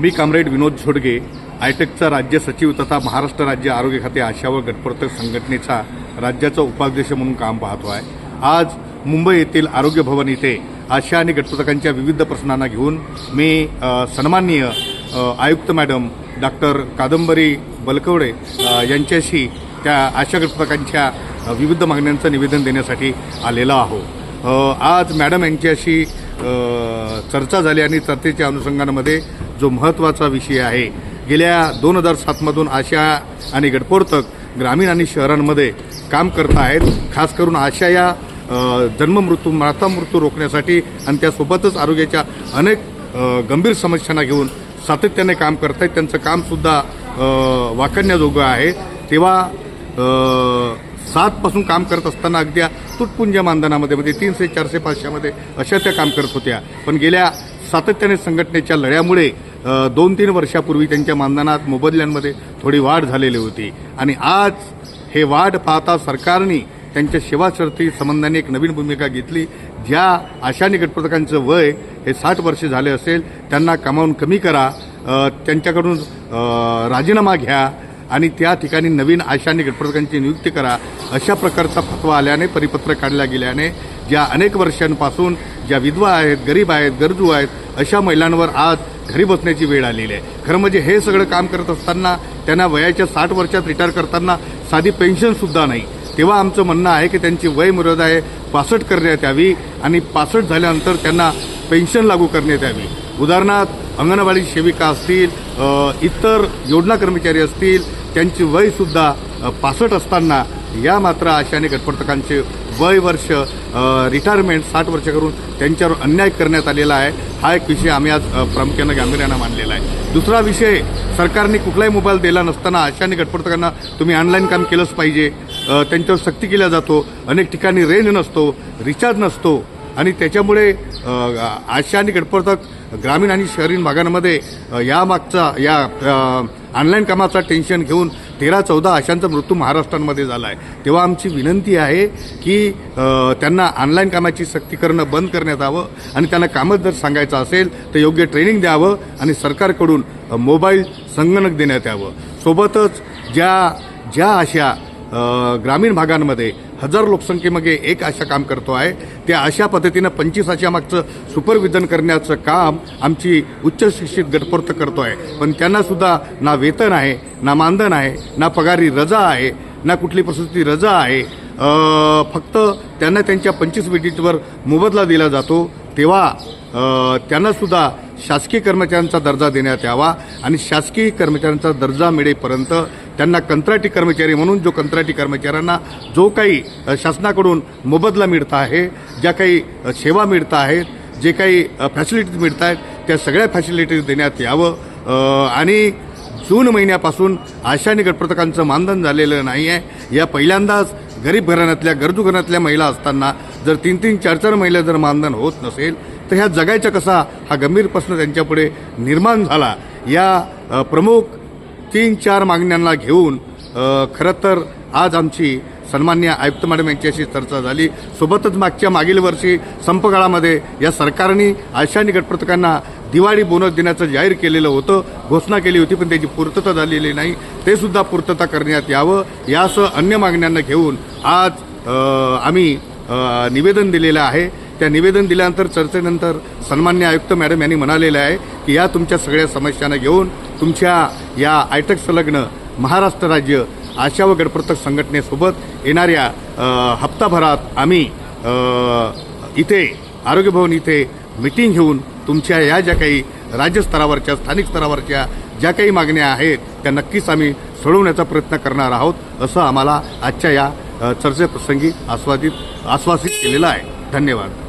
मी comrade विनोद झोडगे आयटेकचा राज्य सचिव तथा महाराष्ट्र राज्य आरोग्य खाते आशा व गटप्रवर्तक संघटनेचा राज्याचा उपाध्यक्ष म्हणून काम पाहतो आहे. आज मुंबई येथील आरोग्य भवन इथे आशा आणि गटप्रवर्तकांच्या विविध प्रश्नांना घेऊन मी सन्माननीय आयुक्त मॅडम डॉक्टर कादंबरी बलकवडे यांच्याशी त्या आशा गटप्रवर्तकांच्या विविध मागण्यांचं निवेदन देण्यासाठी आलेलो आहो आज मॅडम यांच्याशी चर्चा झाली आणि चर्चेच्या अनुषंगामध्ये जो महत्त्वाचा विषय आहे गेल्या दोन हजार सातमधून आशा आणि गटपोर्तक ग्रामीण आणि शहरांमध्ये काम करत आहेत. खास करून आशा या जन्ममृत्यू माता मृत्यू रोखण्यासाठी आणि त्यासोबतच आरोग्याच्या अनेक गंभीर समस्यांना घेऊन सातत्याने काम करत आहेत. त्यांचं कामसुद्धा वाकडण्याजोगं आहे. तेव्हा सातपासून काम करत असताना अगदी तुटपुंज मानधनामध्ये म्हणजे तीनशे चारशे पाचशेमध्ये अशा त्या काम करत होत्या. पण गेल्या सातत्याने संघटनेच्या लढ्यामुळे दोन तीन वर्षापूर्वी त्यांच्या मानधनात मोबदल्यांमध्ये थोडी वाढ झालेली होती. आणि आज हे वाढ पाहता सरकारने त्यांच्या सेवाशर्थी संबंधाने एक नवीन भूमिका घेतली. ज्या आशानी गटप्रवर्तकांचं वय हे साठ वर्ष झाले असेल त्यांना कमावून कमी करा त्यांच्याकडून राजीनामा घ्या आणि त्या ठिकाणी नवीन आशानी गटप्रवर्तकांची नियुक्ती करा. अशा प्रकारचा फतवा आल्याने परिपत्र काढल्या गेल्याने ज्या अनेक वर्षांपासून ज्या विधवा आहेत गरीब आहेत गरजू आहेत अशा महिलांवर आज घरी बसण्याची वेळ आलेली आहे. खरं म्हणजे हे सगळं काम करत असताना त्यांना वयाच्या साठ वर्षात रिटायर करताना साधी पेन्शनसुद्धा नाही. तेव्हा आमचं म्हणणं आहे की त्यांची वय मर्यादा आहे पासष्ट करण्यात यावी आणि पासष्ट झाल्यानंतर त्यांना पेन्शन लागू करण्यात यावी. उदाहरणार्थ अंगणवाडी सेविका असतील इतर योजना कर्मचारी असतील त्यांची वयसुद्धा पासष्ट असताना या मात्र आशाने गटपर्तकांचे वय वर्ष रिटायरमेंट साठ वर्ष करून त्यांच्यावर अन्याय करण्यात आलेला आहे. हा एक विषय आम्ही आज प्रामुख्यानं गांभीर्यानं मानलेला आहे. दुसरा विषय सरकारने कुठलाही मोबाईल दिला नसताना आशाने गटपर्तकांना तुम्ही ऑनलाईन काम केलंच पाहिजे. त्यांच्यावर सक्ती केल्या जातो. अनेक ठिकाणी रेंज नसतो रिचार्ज नसतो. आणि त्याच्यामुळे आशा आणि गटपर्तक ग्रामीण आणि शहरी भागांमध्ये यामागचा या मागचा या ऑनलाईन कामाचा टेन्शन घेऊन तेरा चौदा अशांचा मृत्यू महाराष्ट्रामध्ये झाला आहे तेव्हा आमची विनंती आहे की त्यांना ऑनलाईन कामाची सक्ती करणं बंद करण्यात यावं आणि त्यांना कामच जर सांगायचं असेल तर योग्य ट्रेनिंग द्यावं आणि सरकारकडून मोबाईल संगणक देण्यात यावं. सोबतच ज्या ज्या अशा ग्रामीण भागांमध्ये हजार लोकसंख्येमध्ये एक आशा काम करतो आहे. त्या अशा पद्धतीनं पंचवीस आशा मागचं सुपरविजन करण्याचं काम आमची उच्च शिक्षित गटपर्त करतो आहे पण त्यांनासुद्धा ना वेतन आहे ना मानधन आहे ना पगारी रजा आहे ना कुठली प्रसूती रजा आहे. फक्त त्यांना त्यांच्या पंचवीस मिनिटवर मोबदला दिला जातो. तेव्हा त्यांनासुद्धा शासकीय कर्मचाऱ्यांचा दर्जा देण्यात यावा आणि शासकीय कर्मचाऱ्यांचा दर्जा मिळेपर्यंत त्यांना कंत्राटी कर्मचारी म्हणून जो कंत्राटी कर्मचाऱ्यांना जो काही शासनाकडून मोबदला मिळत आहे ज्या काही सेवा मिळत आहेत जे काही फॅसिलिटीज मिळत आहेत त्या सगळ्या फॅसिलिटीज देण्यात यावं. आणि जून महिन्यापासून आशा आणि गटप्रवर्तकांचं मानधन झालेलं नाही आहे. या पहिल्यांदाच गरीब घराण्यातल्या गरजू घराण्यातल्या महिला असताना जर तीन तीन चार चार महिला जर मानधन होत नसेल तर ह्या जगायचा कसा हा गंभीर प्रश्न त्यांच्यापुढे निर्माण झाला. या प्रमुख तीन चार मागण्यांना घेऊन खरं तर आज आमची सन्मान्य आयुक्त मॅडम यांच्याशी चर्चा झाली. सोबतच मागच्या मागील वर्षी संपकाळामध्ये या सरकारने आशा गटपथकांना दिवाळी बोनस देण्याचं जाहीर केलेलं होतं. घोषणा केली होती पण त्याची पूर्तता झालेली नाही. ते सुद्धा पूर्तता करण्यात यावं. यासह अन्य मागण्यांना घेऊन आज आम्ही निवेदन दिलेलं आहे. त्या निवेदन दिल्यानंतर चर्चेनंतर सन्मान्य आयुक्त मॅडम यांनी म्हणालेलं आहे की या तुमच्या सगळ्या समस्यांना घेऊन तुमच्या या आयटक संलग्न महाराष्ट्र राज्य आशा व गटप्रवर्तक संघटनेसोबत येणाऱ्या हप्ताभरात आम्ही इथे आरोग्य भवन इथे मिटिंग घेऊन तुमच्या या ज्या काही राज्यस्तरावरच्या स्थानिक स्तरावरच्या ज्या काही मागण्या आहेत त्या नक्कीच आम्ही सोडवण्याचा प्रयत्न करणार आहोत असं आम्हाला आजच्या या चर्चेप्रसंगी आस्वादित आश्वासित केलेलं आहे. धन्यवाद.